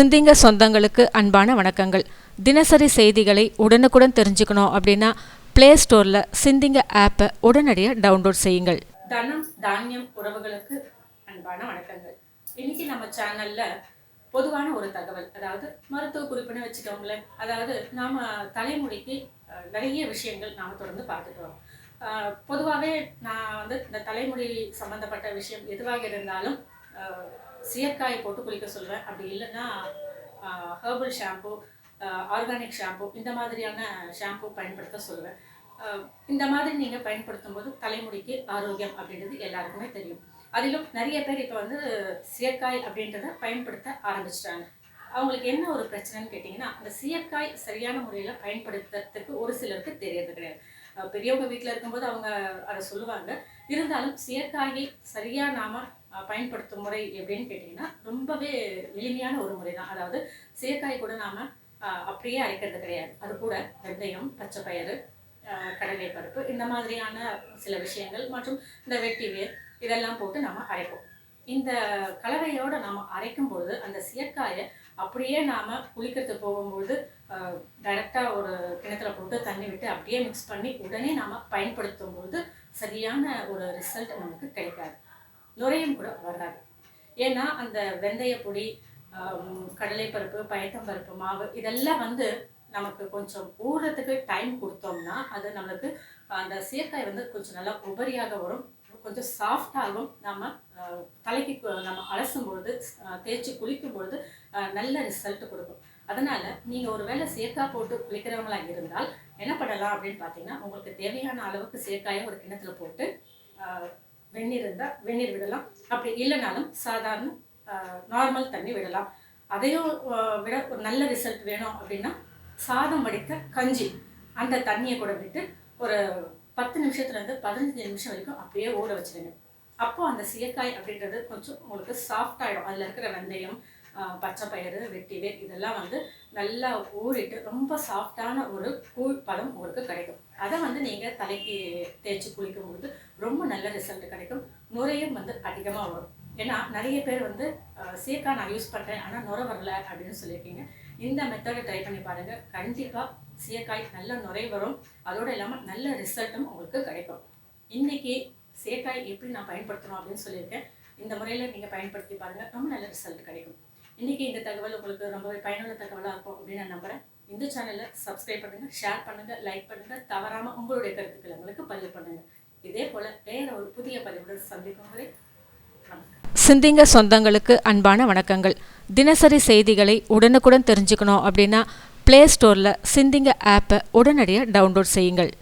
சிந்திங்க சொந்தங்களுக்கு அன்பான வணக்கங்கள். தினசரி செய்திகளை உடனுக்குடன் தெரிஞ்சுக்கணும் அப்படின்னா ப்ளே ஸ்டோரில் சிந்திங்க ஆப்பை உடனடியாக டவுன்லோட் செய்யுங்கள். தனம் தானியம் உறவுகளுக்கு அன்பான வணக்கங்கள். இன்னைக்கு நம்ம சேனல்ல பொதுவான ஒரு தகவல் அதாவது மருத்துவ குறிப்புன்னு வச்சுக்கோங்களேன். அதாவது நாம தலைமுடிக்கு நிறைய விஷயங்கள் நாம் தொடர்ந்து பார்த்துக்கிறோம். பொதுவாகவே நான் வந்து இந்த தலைமுடி சம்மந்தப்பட்ட விஷயம் எதுவாக இருந்தாலும் சீயக்காய் போட்டு குளிக்க சொல்கிறேன் அப்படி இல்லைன்னா ஹேர்பல் ஷாம்பு ஆர்கானிக் ஷாம்பு இந்த மாதிரியான ஷாம்பு பயன்படுத்த சொல்லுவேன். இந்த மாதிரி நீங்கள் பயன்படுத்தும் போது தலைமுடிக்கு ஆரோக்கியம் அப்படின்றது எல்லாருக்குமே தெரியும். அதிலும் நிறைய பேர் இப்போ வந்து சீயக்காய் அப்படின்றத பயன்படுத்த ஆரம்பிச்சிட்டாங்க. அவங்களுக்கு என்ன ஒரு பிரச்சனைன்னு கேட்டிங்கன்னா அந்த சீயக்காய் சரியான முறையில் பயன்படுத்துறதுக்கு ஒரு சிலருக்கு தெரியறது கிடையாது. பெரியவங்க வீட்டில் இருக்கும்போது அவங்க அதை சொல்லுவாங்க. இருந்தாலும் சீயக்காயை சரியாக நாம் பயன்படுத்தும் முறை எப்படின்னு கேட்டிங்கன்னா ரொம்பவே எளிமையான ஒரு முறை தான் அதாவது சீயக்காய் கூட நாம் அப்படியே அரைக்கிறது கிடையாது. அது கூட வெந்தயம் பச்சை பயிறு கடலை பருப்பு இந்த மாதிரியான சில விஷயங்கள் மற்றும் இந்த வெட்டி வேர் இதெல்லாம் போட்டு நம்ம அரைப்போம். இந்த கலவையோடு நாம் அரைக்கும்போது அந்த சீயக்காயை அப்படியே நாம் குளிக்கிறதுக்கு போகும்போது டைரெக்டாக ஒரு கிணத்துல போட்டு தண்ணி விட்டு அப்படியே மிக்ஸ் பண்ணி உடனே நாம் பயன்படுத்தும் போது சரியான ஒரு ரிசல்ட் நமக்கு கிடைக்காது. நுரையும் கூட வராது. ஏன்னா அந்த வெந்தய பொடி கடலைப்பருப்பு பயத்தம்பருப்பு மாவு இதெல்லாம் வந்து நமக்கு கொஞ்சம் ஊறுறதுக்கு டைம் கொடுத்தோம்னா அது நம்மளுக்கு அந்த சீர்காய் வந்து கொஞ்சம் நல்லா உபரியாக வரும். கொஞ்சம் சாஃப்டாகவும் நம்ம தலைக்கு நம்ம அலசும் பொழுது தேய்ச்சி குளிக்கும் பொழுது நல்ல ரிசல்ட் கொடுக்கும். அதனால் நீங்கள் ஒரு வேளை சேர்க்காய் போட்டு குளிக்கிறவங்களா இருந்தால் என்ன பண்ணலாம் அப்படின்னு பார்த்தீங்கன்னா உங்களுக்கு தேவையான அளவுக்கு சேர்க்காயை ஒரு கிண்ணத்தில் போட்டு வெந்நீர் இருந்தால் வெந்நீர் விடலாம். அப்படி இல்லைனாலும் சாதாரண நார்மல் தண்ணி விடலாம். அதையும் விட ஒரு நல்ல ரிசல்ட் வேணும் அப்படின்னா சாதம் வடித்த கஞ்சி. அந்த தண்ணியை கூட விட்டு ஒரு பத்து நிமிஷத்துலேருந்து பதினஞ்சு நிமிஷம் வரைக்கும் அப்படியே ஊற வச்சுருங்க. அப்போ அந்த சீயக்காய் அப்படின்றது கொஞ்சம் உங்களுக்கு சாஃப்ட் ஆகிடும் அதில் இருக்கிற வெந்தயம் பச்சை பயிறு வெட்டிவேர் இதெல்லாம் வந்து நல்லா ஊறிட்டு ரொம்ப சாஃப்டான ஒரு கூழ் பழம் உங்களுக்கு கிடைக்கும். அதை வந்து நீங்கள் தலைக்கு தேய்ச்சி குளிக்கும் பொழுது ரொம்ப நல்ல ரிசல்ட் கிடைக்கும். நுரையும் வந்து அதிகமாக வரும். ஏன்னா நிறைய பேர் வந்து ஆஹ், நான் யூஸ் பண்ணுறேன் ஆனால் நுரை வரல அப்படின்னு சொல்லியிருக்கீங்க. இந்த மெத்தடை ட்ரை பண்ணி பாருங்கள் கண்டிப்பாக சீயக்காய் நல்ல நுரை வரும். அதோடு இல்லாமல் நல்ல ரிசல்ட்டும் உங்களுக்கு கிடைக்கும். இன்றைக்கி சீயக்காய் எப்படி நான் பயன்படுத்தணும் அப்படின்னு சொல்லியிருக்கேன். இந்த முறையில் நீங்கள் பயன்படுத்தி பாருங்கள் ரொம்ப நல்ல ரிசல்ட் கிடைக்கும். இன்றைக்கி இந்த தகவல் உங்களுக்கு ரொம்பவே பயனுள்ள தகவலாக இருக்கும் அப்படின்னு நான் நம்புகிறேன் இந்த சேனலை சப்ஸ்கிரைப் பண்ணுங்கள் ஷேர் பண்ணுங்கள் லைக் பண்ணுங்கள் தவறாமல் உங்களுடைய கருத்துக்களை உங்களுக்கு பதிவு பண்ணுங்கள் இதே போல் வேறு ஒரு புதிய பதிவுடன் சந்திக்கும் வரை சிந்திங்க சொந்தங்களுக்கு அன்பான வணக்கங்கள். தினசரி செய்திகளை உடனுக்குடன் தெரிஞ்சுக்கணும் அப்படின்னா ப்ளே ஸ்டோரில் சிந்திங்க ஆப்பை உடனடியாக டவுன்லோட் செய்யுங்கள்.